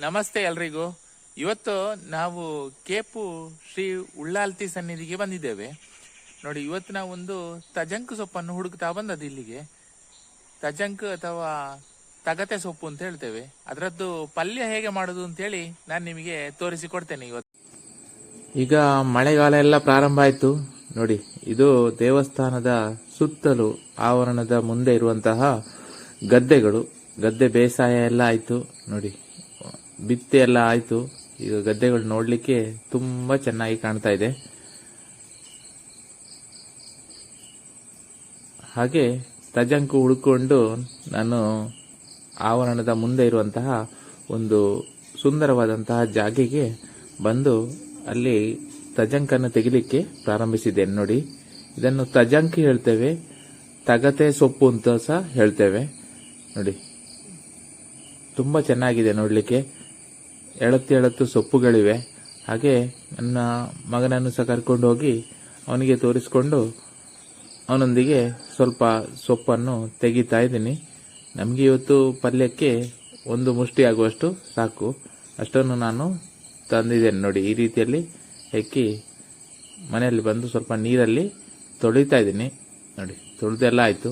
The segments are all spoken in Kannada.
ನಮಸ್ತೆ ಎಲ್ರಿಗೂ. ಇವತ್ತು ನಾವು ಕೇಪು ಶ್ರೀ ಉಳ್ಳಾಲ್ತಿ ಸನ್ನಿಧಿಗೆ ಬಂದಿದ್ದೇವೆ. ನೋಡಿ ಇವತ್ತು ನಾವು ಒಂದು ತಜಂಕ್ ಸೊಪ್ಪನ್ನು ಹುಡುಕ್ತಾ ಬಂದದ್ದು ಇಲ್ಲಿಗೆ. ತಜಂಕ್ ಅಥವಾ ತಗತೆ ಸೊಪ್ಪು ಅಂತ ಹೇಳ್ತೇವೆ. ಅದರದ್ದು ಪಲ್ಯ ಹೇಗೆ ಮಾಡೋದು ಅಂತೇಳಿ ನಾನು ನಿಮಗೆ ತೋರಿಸಿಕೊಡ್ತೇನೆ ಇವತ್ತು. ಈಗ ಮಳೆಗಾಲ ಎಲ್ಲ ಪ್ರಾರಂಭ ಆಯಿತು. ನೋಡಿ, ಇದು ದೇವಸ್ಥಾನದ ಸುತ್ತಲೂ ಆವರಣದ ಮುಂದೆ ಇರುವಂತಹ ಗದ್ದೆಗಳು. ಗದ್ದೆ ಬೇಸಾಯ ಎಲ್ಲ ಆಯಿತು. ನೋಡಿ ಬಿತ್ತೆ ಎಲ್ಲ ಆಯಿತು. ಈಗ ಗದ್ದೆಗಳು ನೋಡಲಿಕ್ಕೆ ತುಂಬ ಚೆನ್ನಾಗಿ ಕಾಣ್ತಾ ಇದೆ. ಹಾಗೆ ತಜಂಕು ಹುಡುಕೊಂಡು ನಾನು ಆವರಣದ ಮುಂದೆ ಇರುವಂತಹ ಒಂದು ಸುಂದರವಾದಂತಹ ಜಾಗೆಗೆ ಬಂದು ಅಲ್ಲಿ ತಜಂಕನ್ನು ತೆಗಿಲಿಕ್ಕೆ ಪ್ರಾರಂಭಿಸಿದ್ದೇನೆ ನೋಡಿ. ಇದನ್ನು ತಜಂಕ್ ಹೇಳ್ತೇವೆ, ತಗತೆ ಸೊಪ್ಪು ಅಂತ ಸಹ ಹೇಳ್ತೇವೆ. ನೋಡಿ, ತುಂಬ ಚೆನ್ನಾಗಿದೆ ನೋಡಲಿಕ್ಕೆ. ಎಳತ್ತು ಎಳತ್ತು ಸೊಪ್ಪುಗಳಿವೆ. ಹಾಗೆ ನನ್ನ ಮಗನನ್ನು ಸಹ ಕರ್ಕೊಂಡು ಹೋಗಿ ಅವನಿಗೆ ತೋರಿಸ್ಕೊಂಡು ಅವನೊಂದಿಗೆ ಸ್ವಲ್ಪ ಸೊಪ್ಪನ್ನು ತೆಗಿತಾ ಇದ್ದೀನಿ. ನಮಗೆ ಇವತ್ತು ಪಲ್ಯಕ್ಕೆ ಒಂದು ಮುಷ್ಟಿ ಆಗುವಷ್ಟು ಸಾಕು. ಅಷ್ಟನ್ನು ನಾನು ತಂದಿದ್ದೇನೆ ನೋಡಿ, ಈ ರೀತಿಯಲ್ಲಿ ಹೆಕ್ಕಿ ಮನೆಯಲ್ಲಿ ಬಂದು ಸ್ವಲ್ಪ ನೀರಲ್ಲಿ ತೊಳಿತಾ ಇದ್ದೀನಿ. ನೋಡಿ, ತೊಳೆದೆಲ್ಲ ಆಯಿತು.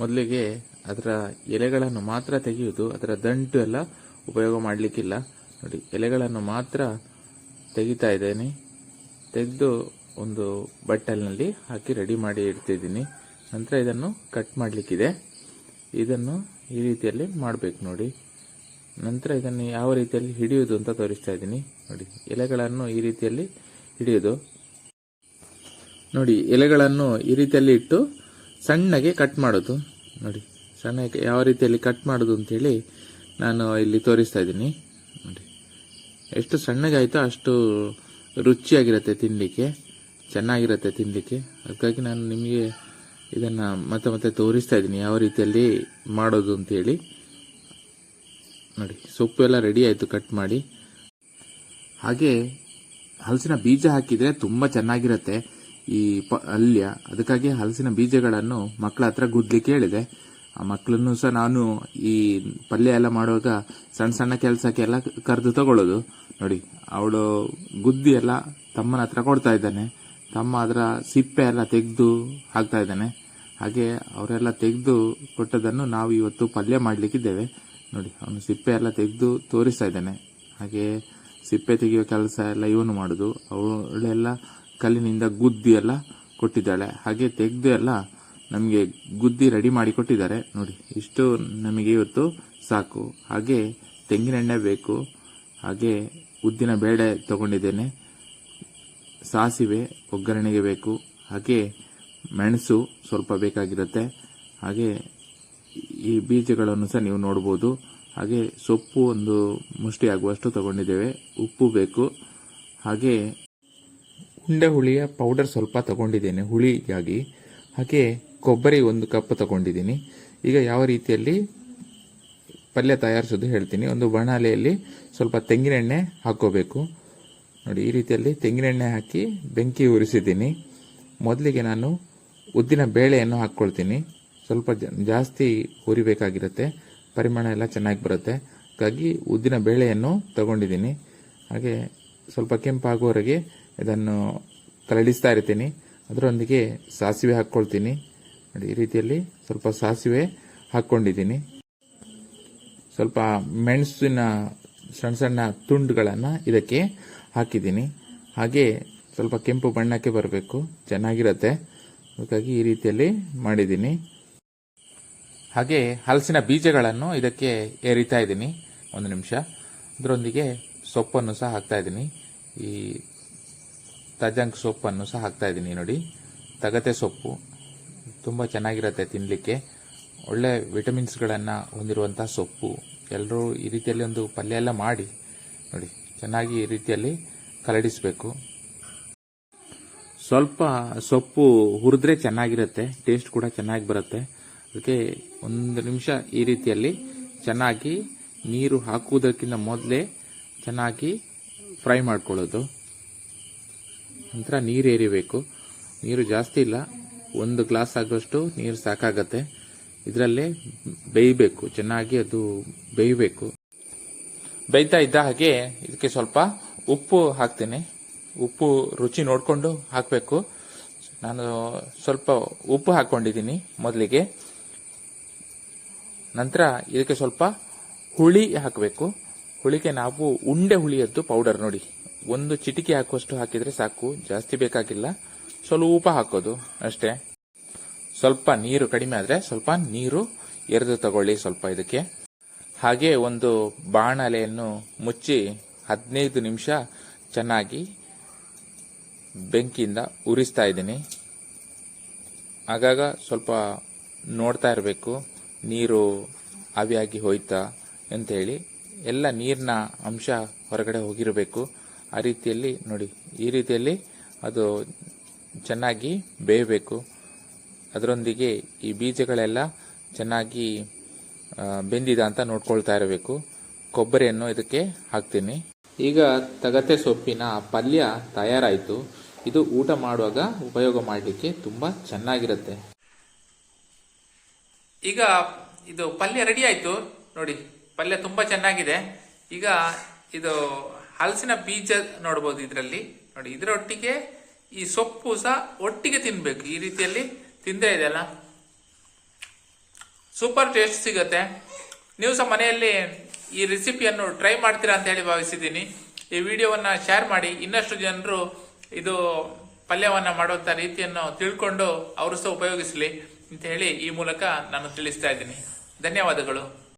ಮೊದಲಿಗೆ ಅದರ ಎಲೆಗಳನ್ನು ಮಾತ್ರ ತೆಗೆಯುವುದು, ಅದರ ದಂಟು ಎಲ್ಲ ಉಪಯೋಗ ಮಾಡಲಿಕ್ಕಿಲ್ಲ. ನೋಡಿ, ಎಲೆಗಳನ್ನು ಮಾತ್ರ ತೆಗಿತಾ ಇದ್ದೇನೆ. ತೆಗೆದು ಒಂದು ಬಟ್ಟಲಿನಲ್ಲಿ ಹಾಕಿ ರೆಡಿ ಮಾಡಿ ಇಡ್ತಿದ್ದೀನಿ. ನಂತರ ಇದನ್ನು ಕಟ್ ಮಾಡಲಿಕ್ಕಿದೆ. ಇದನ್ನು ಈ ರೀತಿಯಲ್ಲಿ ಮಾಡಬೇಕು ನೋಡಿ. ನಂತರ ಇದನ್ನು ಯಾವ ರೀತಿಯಲ್ಲಿ ಹಿಡಿಯೋದು ಅಂತ ತೋರಿಸ್ತಾ ಇದ್ದೀನಿ. ನೋಡಿ, ಎಲೆಗಳನ್ನು ಈ ರೀತಿಯಲ್ಲಿ ಹಿಡಿಯೋದು ನೋಡಿ, ಎಲೆಗಳನ್ನು ಈ ರೀತಿಯಲ್ಲಿ ಇಟ್ಟು ಸಣ್ಣಗೆ ಕಟ್ ಮಾಡೋದು ನೋಡಿ, ಸಣ್ಣಗೆ ಯಾವ ರೀತಿಯಲ್ಲಿ ಕಟ್ ಮಾಡೋದು ಅಂತೇಳಿ ನಾನು ಇಲ್ಲಿ ತೋರಿಸ್ತಾ ಇದ್ದೀನಿ. ನೋಡಿ. ಎಷ್ಟು ಸಣ್ಣಗೆ ಆಯಿತೋ ಅಷ್ಟು ರುಚಿಯಾಗಿರುತ್ತೆ ತಿನ್ನಲಿಕ್ಕೆ ಚೆನ್ನಾಗಿರುತ್ತೆ ತಿನ್ನಲಿಕ್ಕೆ ಅದಕ್ಕಾಗಿ ನಾನು ನಿಮಗೆ ಇದನ್ನು ಮತ್ತೆ ಮತ್ತೆ ತೋರಿಸ್ತಾ ಇದ್ದೀನಿ. ಯಾವ ರೀತಿಯಲ್ಲಿ ಮಾಡೋದು ಅಂತೇಳಿ. ನೋಡಿ, ಸೊಪ್ಪು ಎಲ್ಲ ರೆಡಿ ಆಯಿತು ಕಟ್ ಮಾಡಿ. ಹಾಗೆ ಹಲಸಿನ ಬೀಜ ಹಾಕಿದರೆ ತುಂಬ ಚೆನ್ನಾಗಿರುತ್ತೆ ಈ ಪಲ್ಯ ಅದಕ್ಕಾಗಿ ಹಲಸಿನ ಬೀಜಗಳನ್ನು ಮಕ್ಕಳ ಹತ್ರ ಗುದ್ಲಿಕ್ಕೆ ಹೇಳಿದೆ. ಆ ಮಕ್ಕಳನ್ನು ಸಹ ನಾನು ಈ ಪಲ್ಯ ಎಲ್ಲ ಮಾಡುವಾಗ ಸಣ್ಣ ಸಣ್ಣ ಕೆಲಸಕ್ಕೆಲ್ಲ ಕರೆದು ತಗೊಳ್ಳೋದು. ನೋಡಿ, ಅವಳು ಗುದ್ದಿ ಎಲ್ಲ ತಮ್ಮನ ಹತ್ರ ಕೊಡ್ತಾ ಇದ್ದಾನೆ. ತಮ್ಮ ಅದರ ಸಿಪ್ಪೆ ಎಲ್ಲ ತೆಗೆದು ಹಾಕ್ತಾ ಇದ್ದಾನೆ. ಹಾಗೆ ಅವರೆಲ್ಲ ತೆಗೆದು ಕೊಟ್ಟದನ್ನು ನಾವು ಇವತ್ತು ಪಲ್ಯ ಮಾಡಲಿಕ್ಕಿದ್ದೇವೆ. ನೋಡಿ, ಅವನು ಸಿಪ್ಪೆ ಎಲ್ಲ ತೆಗೆದು ತೋರಿಸ್ತಾ ಇದ್ದಾನೆ. ಹಾಗೆ ಸಿಪ್ಪೆ ತೆಗೆಯುವ ಕೆಲಸ ಎಲ್ಲ ಇವನು ಮಾಡೋದು. ಅವಳೆಲ್ಲ ಕಲ್ಲಿನಿಂದ ಗುದ್ದಿ ಎಲ್ಲ ಕೊಟ್ಟಿದ್ದಾಳೆ. ಹಾಗೆ ತೆಗೆದು ಎಲ್ಲ ನಮಗೆ ಗುದ್ದಿ ರೆಡಿ ಮಾಡಿ ಕೊಟ್ಟಿದ್ದಾರೆ. ನೋಡಿ, ಇಷ್ಟು ನಮಗೆ ಇವತ್ತು ಸಾಕು. ಹಾಗೆ ತೆಂಗಿನೆಣ್ಣೆ ಬೇಕು. ಹಾಗೆ ಉದ್ದಿನ ಬೇಳೆ ತಗೊಂಡಿದ್ದೇನೆ. ಸಾಸಿವೆ, ಒಗ್ಗರಣೆಗೆ ಬೇಕು. ಹಾಗೆ ಮೆಣಸು ಸ್ವಲ್ಪ ಬೇಕಾಗಿರುತ್ತೆ. ಹಾಗೆ ಈ ಬೀಜಗಳನ್ನು ಸಹ ನೀವು ನೋಡ್ಬೋದು. ಹಾಗೆ ಸೊಪ್ಪು ಒಂದು ಮುಷ್ಟಿ ಆಗುವಷ್ಟು ತಗೊಂಡಿದ್ದೇವೆ. ಉಪ್ಪು ಬೇಕು. ಹಾಗೆ ಉಂಡೆ ಹುಳಿಯ ಪೌಡರ್ ಸ್ವಲ್ಪ ತಗೊಂಡಿದ್ದೇನೆ ಹುಳಿಗಾಗಿ. ಹಾಗೆ ಕೊಬ್ಬರಿ ಒಂದು ಕಪ್ ತಗೊಂಡಿದ್ದೀನಿ. ಈಗ ಯಾವ ರೀತಿಯಲ್ಲಿ ಪಲ್ಯ ತಯಾರಿಸೋದು ಹೇಳ್ತೀನಿ. ಒಂದು ಬಣಾಲೆಯಲ್ಲಿ ಸ್ವಲ್ಪ ತೆಂಗಿನೆಣ್ಣೆ ಹಾಕ್ಕೋಬೇಕು. ನೋಡಿ, ಈ ರೀತಿಯಲ್ಲಿ ತೆಂಗಿನೆಣ್ಣೆ ಹಾಕಿ ಬೆಂಕಿ ಉರಿಸಿದ್ದೀನಿ. ಮೊದಲಿಗೆ ನಾನು ಉದ್ದಿನ ಬೇಳೆಯನ್ನು ಹಾಕ್ಕೊಳ್ತೀನಿ. ಸ್ವಲ್ಪ ಜಾಸ್ತಿ ಉರಿಬೇಕಾಗಿರುತ್ತೆ. ಪರಿಮಾಣ ಎಲ್ಲ ಚೆನ್ನಾಗಿ ಬರುತ್ತೆ. ಹಾಗಾಗಿ ಉದ್ದಿನ ಬೇಳೆಯನ್ನು ತಗೊಂಡಿದ್ದೀನಿ. ಹಾಗೆ ಸ್ವಲ್ಪ ಕೆಂಪಾಗುವವರೆಗೆ ಇದನ್ನು ಕಲಡಿಸ್ತಾ ಇರ್ತೀನಿ. ಅದರೊಂದಿಗೆ ಸಾಸಿವೆ ಹಾಕ್ಕೊಳ್ತೀನಿ. ನೋಡಿ, ಈ ರೀತಿಯಲ್ಲಿ ಸ್ವಲ್ಪ ಸಾಸಿವೆ ಹಾಕ್ಕೊಂಡಿದ್ದೀನಿ ಸ್ವಲ್ಪ ಮೆಣಸಿನ ಸಣ್ಣ ಸಣ್ಣ ತುಂಡುಗಳನ್ನು ಇದಕ್ಕೆ ಹಾಕಿದ್ದೀನಿ. ಹಾಗೆ ಸ್ವಲ್ಪ ಕೆಂಪು ಬಣ್ಣಕ್ಕೆ ಬರಬೇಕು. ಚೆನ್ನಾಗಿರುತ್ತೆ. ಹಾಗಾಗಿ ಈ ರೀತಿಯಲ್ಲಿ ಮಾಡಿದ್ದೀನಿ. ಹಾಗೆ ಹಲಸಿನ ಬೀಜಗಳನ್ನು ಇದಕ್ಕೆ ಏರಿತಾ ಇದ್ದೀನಿ. ಒಂದು ನಿಮಿಷ. ಅದರೊಂದಿಗೆ ಸೊಪ್ಪನ್ನು ಸಹ ಹಾಕ್ತಾ ಇದ್ದೀನಿ. ಈ ತಜಂಕ್ ಸೊಪ್ಪನ್ನು ಸಹ ಹಾಕ್ತಾ ಇದ್ದೀನಿ ನೋಡಿ. ತಗತೆ ಸೊಪ್ಪು. ತುಂಬ ಚೆನ್ನಾಗಿರುತ್ತೆ ತಿನ್ನಲಿಕ್ಕೆ ಒಳ್ಳೆ ವಿಟಮಿನ್ಸ್ಗಳನ್ನು ಹೊಂದಿರುವಂಥ ಸೊಪ್ಪು. ಎಲ್ಲರೂ ಈ ರೀತಿಯಲ್ಲಿ ಒಂದು ಪಲ್ಯ ಎಲ್ಲ ಮಾಡಿ, ನೋಡಿ, ಚೆನ್ನಾಗಿ ಈ ರೀತಿಯಲ್ಲಿ ಕಲಡಿಸಬೇಕು. ಸ್ವಲ್ಪ ಸೊಪ್ಪು ಹುರಿದ್ರೆ ಚೆನ್ನಾಗಿರುತ್ತೆ, ಟೇಸ್ಟ್ ಕೂಡ ಚೆನ್ನಾಗಿ ಬರುತ್ತೆ. ಅದಕ್ಕೆ ಒಂದು ನಿಮಿಷ ಈ ರೀತಿಯಲ್ಲಿ ಚೆನ್ನಾಗಿ ನೀರು ಹಾಕುವುದಕ್ಕಿಂತ ಮೊದಲೇ ಚೆನ್ನಾಗಿ ಫ್ರೈ ಮಾಡ್ಕೊಳ್ಳೋದು. ನಂತರ ನೀರು ಏರಿಬೇಕು. ನೀರು ಜಾಸ್ತಿ ಇಲ್ಲ. ಒಂದು ಗ್ಲಾಸ್ ಆಗುವಷ್ಟು ನೀರು ಸಾಕಾಗತ್ತೆ. ಇದರಲ್ಲೇ ಬೇಯಬೇಕು, ಚೆನ್ನಾಗಿ ಅದು ಬೇಯಬೇಕು. ಬೇಯ್ತಾ ಇದ್ದ ಹಾಗೆ ಇದಕ್ಕೆ ಸ್ವಲ್ಪ ಉಪ್ಪು ಹಾಕ್ತೇನೆ. ಉಪ್ಪು ರುಚಿ ನೋಡಿಕೊಂಡು ಹಾಕಬೇಕು. ನಾನು ಸ್ವಲ್ಪ ಉಪ್ಪು ಹಾಕ್ಕೊಂಡಿದ್ದೀನಿ ಮೊದಲಿಗೆ. ನಂತರ ಇದಕ್ಕೆ ಸ್ವಲ್ಪ ಹುಳಿ ಹಾಕಬೇಕು. ಹುಳಿಗೆ ನಾವು ಉಂಡೆ ಹುಳಿಯದ್ದು ಪೌಡರ್ ನೋಡಿ. ಒಂದು ಚಿಟಿಕೆ ಹಾಕುವಷ್ಟು ಹಾಕಿದರೆ ಸಾಕು, ಜಾಸ್ತಿ ಬೇಕಾಗಿಲ್ಲ. ಸ್ವಲ್ಪ ಹಾಕೋದು, ಅಷ್ಟೇ. ಸ್ವಲ್ಪ ನೀರು ಕಡಿಮೆ ಆದರೆ ಸ್ವಲ್ಪ ನೀರು ಎರೆದು ತಗೊಳ್ಳಿ ಸ್ವಲ್ಪ ಇದಕ್ಕೆ. ಹಾಗೆ ಒಂದು ಬಾಣಲೆಯನ್ನು ಮುಚ್ಚಿ ಹದಿನೈದು ನಿಮಿಷ ಚೆನ್ನಾಗಿ ಬೆಂಕಿಯಿಂದ ಉರಿಸ್ತಾ ಇದ್ದೀನಿ. ಆಗಾಗ ಸ್ವಲ್ಪ ನೋಡ್ತಾ ಇರಬೇಕು, ನೀರು ಆವಿಯಾಗಿ ಹೋಯ್ತಾ ಅಂತೇಳಿ. ಎಲ್ಲ ನೀರಿನ ಅಂಶ ಹೊರಗಡೆ ಹೋಗಿರಬೇಕು. ಆ ರೀತಿಯಲ್ಲಿ ನೋಡಿ, ಈ ರೀತಿಯಲ್ಲಿ ಅದು ಚೆನ್ನಾಗಿ ಬೇಯಬೇಕು. ಅದರೊಂದಿಗೆ ಈ ಬೀಜಗಳೆಲ್ಲ ಚೆನ್ನಾಗಿ ಬೆಂದಿದೆ ಅಂತ ನೋಡ್ಕೊಳ್ತಾ ಇರಬೇಕು. ಕೊಬ್ಬರಿಯನ್ನು ಇದಕ್ಕೆ ಹಾಕ್ತೀನಿ. ಈಗ ತಗತೆ ಸೊಪ್ಪಿನ ಪಲ್ಯ ತಯಾರಾಯಿತು. ಇದು ಊಟ ಮಾಡುವಾಗ ಉಪಯೋಗ ಮಾಡಲಿಕ್ಕೆ ತುಂಬ ಚೆನ್ನಾಗಿರುತ್ತೆ. ಈಗ ಇದು ಪಲ್ಯ ರೆಡಿ ಆಯಿತು. ನೋಡಿ, ಪಲ್ಯ ತುಂಬ ಚೆನ್ನಾಗಿದೆ. ಈಗ ಇದು ಹಲಸಿನ ಬೀಜ ನೋಡ್ಬೋದು ಇದರಲ್ಲಿ. ನೋಡಿ, ಇದರೊಟ್ಟಿಗೆ ಈ ಸೊಪ್ಪು ಸಹ ಒಟ್ಟಿಗೆ ತಿನ್ಬೇಕು. ಈ ರೀತಿಯಲ್ಲಿ ತಿಂದೇ ಇದೆಯಲ್ಲ ಸೂಪರ್ ಟೇಸ್ಟ್ ಸಿಗುತ್ತೆ. ನೀವು ಸಹ ಮನೆಯಲ್ಲಿ ಈ ರೆಸಿಪಿಯನ್ನು ಟ್ರೈ ಮಾಡ್ತೀರಾ ಅಂತ ಹೇಳಿ ಭಾವಿಸಿದ್ದೀನಿ. ಈ ವಿಡಿಯೋವನ್ನ ಶೇರ್ ಮಾಡಿ. ಇನ್ನಷ್ಟು ಜನರು ಇದು ಪಲ್ಯವನ್ನ ಮಾಡುವಂಥ ರೀತಿಯನ್ನು ತಿಳ್ಕೊಂಡು ಅವರು ಸಹ ಉಪಯೋಗಿಸಲಿ ಅಂತ ಹೇಳಿ ಈ ಮೂಲಕ ನಾನು ತಿಳಿಸ್ತಾ ಇದ್ದೀನಿ. ಧನ್ಯವಾದಗಳು.